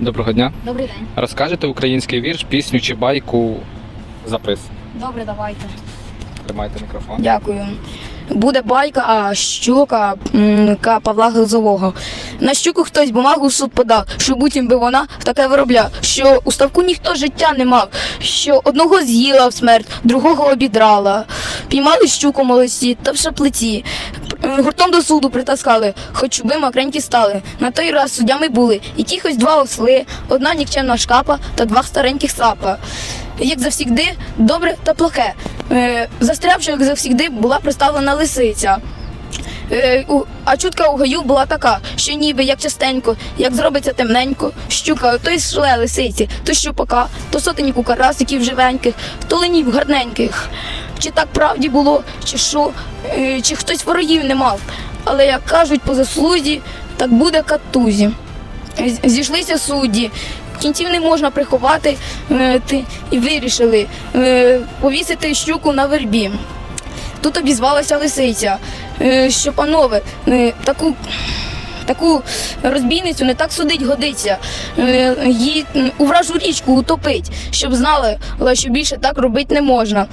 Доброго дня. Добрий день. Розкажете український вірш, пісню чи байку за приз. Добре, давайте. Тримайте мікрофон. Дякую. Буде байка, а щука м, ка Павла Глазового. На щуку хтось бумагу в суд подав, що буцім би вона таке виробляв, що у ставку ніхто життя не мав, що одного з'їла в смерть, другого обідрала. Піймали щуку молодці та в шаплиці. М, Гуртом до суду притаскали, хоч би макренькі стали. На той раз суддями були якихось два осли, одна нікчемна шкапа та два стареньких сапа. Як завсігди, добре та плохе. Е, застрявши, як завсігди, була приставлена лисиця. Е, а чутка у гаю була така, що ніби як частенько, як зробиться темненько, щука то й шле лисиці, то щупака, то сотеньку карасиків живеньких, то ленів гарненьких. Чи так правді було, чи що, е, чи хтось ворогів не мав. Але як кажуть по заслузі, так буде катузі. Зійшлися судді. Кінців не можна приховати е, і вирішили е, повісити щуку на вербі. Тут обізвалася лисиця, що панове, таку, таку розбійницю не так судить годиться. Її у вражу річку утопить, щоб знали, але що більше так робити не можна.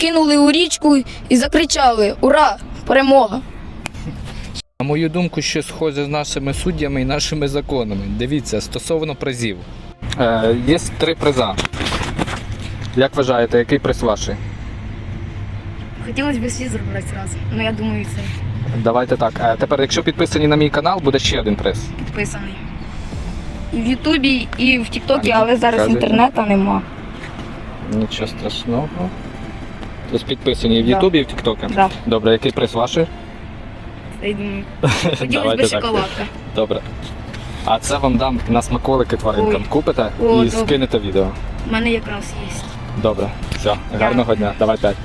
Кинули у річку і закричали: Ура! Перемога! На мою думку, що схоже з нашими суддями і нашими законами. Дивіться, стосовно призів. Е, є три приза. Як вважаєте, який приз ваший? Хотілося б всі зробити зразу. Ну я думаю, це Давайте так. Е, тепер, якщо підписані на мій канал, буде ще один приз. підписаний. І в Ютубі, і в Тіктокі, але зараз інтернету нема. Нічого страшного. Тобто підписані в Да. Ютубі, і в Тіктокі. Да. Добре, який приз ваше? Хотілося Давайте б так. шоколадка. Добре. А це вам дам на смаколики тваринкам. Ой. Купите О, і добре. скинете відео. У мене якраз є. Добре, все, гарного дня, давай п'ять.